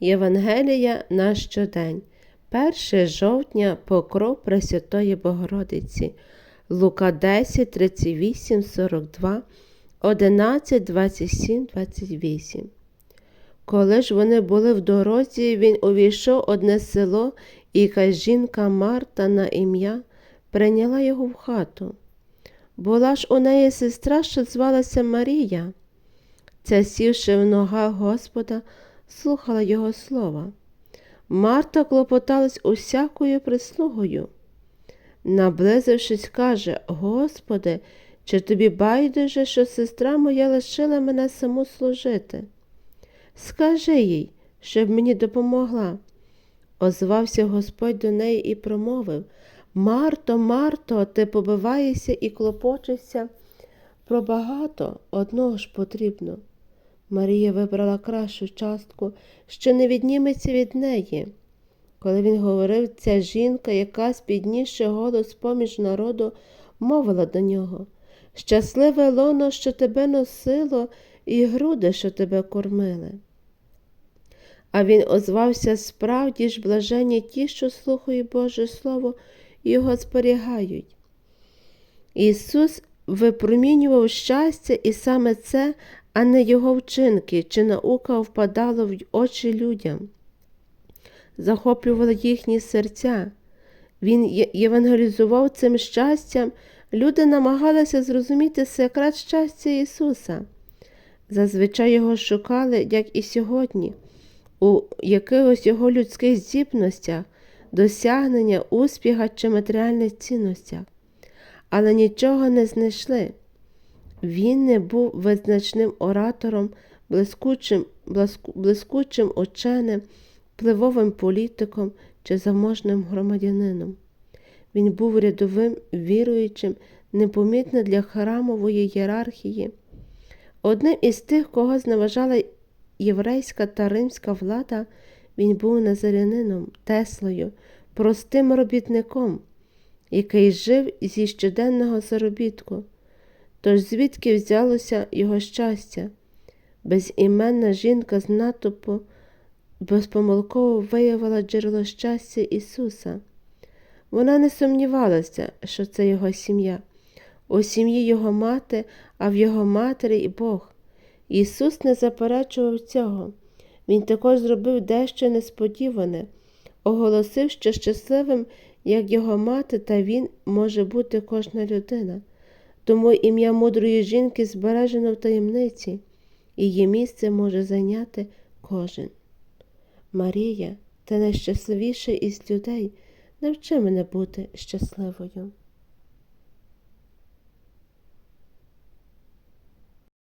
Євангелія на щодень, 1 жовтня покров Пресвятої Богородиці, Лука 10, 38, 42, 11, 27, 28. Коли ж вони були в дорозі, він увійшов одне село, і якась жінка Марта на ім'я прийняла його в хату. Була ж у неї сестра, що звалася Марія. Ця, сівши в ногах Господа, слухала його слова. Марта клопоталась усякою прислугою. Наблизившись, каже: Господи, чи тобі байдуже, що сестра моя лишила мене саму служити? Скажи їй, щоб мені допомогла. Озвався Господь до неї і промовив Марто, Марто, ти побиваєшся і клопочешся про багато одного ж потрібно. Марія вибрала кращу частку, що не відніметься від неї. Коли він говорив, ця жінка, яка піднісши голос поміж народу, мовила до нього Щасливе лоно, що тебе носило, і груди, що тебе кормили. А він озвався справді ж блаженні ті, що слухають Боже Слово його зберігають. Ісус випромінював щастя, і саме це, а не його вчинки, чи наука впадала в очі людям, захоплювала їхні серця. Він євангелізував цим щастям, люди намагалися зрозуміти секрет щастя Ісуса. Зазвичай його шукали, як і сьогодні, у якихось його людських здібностях, досягнення, успіха чи матеріальних цінностях, але нічого не знайшли. Він не був визначним оратором, блискучим, блискучим ученим, впливовим політиком чи заможним громадянином. Він був рядовим віруючим, непомітно для храмової ієрархії. Одним із тих, кого зневажала єврейська та римська влада, він був назарянином, Теслою, простим робітником, який жив зі щоденного заробітку. Тож звідки взялося його щастя? Безіменна жінка з натовпу безпомилково виявила джерело щастя Ісуса. Вона не сумнівалася, що це його сім'я, у сім'ї його мати, а в його матері і Бог. Ісус не заперечував цього. Він також зробив дещо несподіване, оголосив, що щасливим, як його мати, та він може бути кожна людина. Тому ім'я мудрої жінки збережено в таємниці, її місце може зайняти кожен. Марія, ти найщасливіша із людей, навчи мене бути щасливою.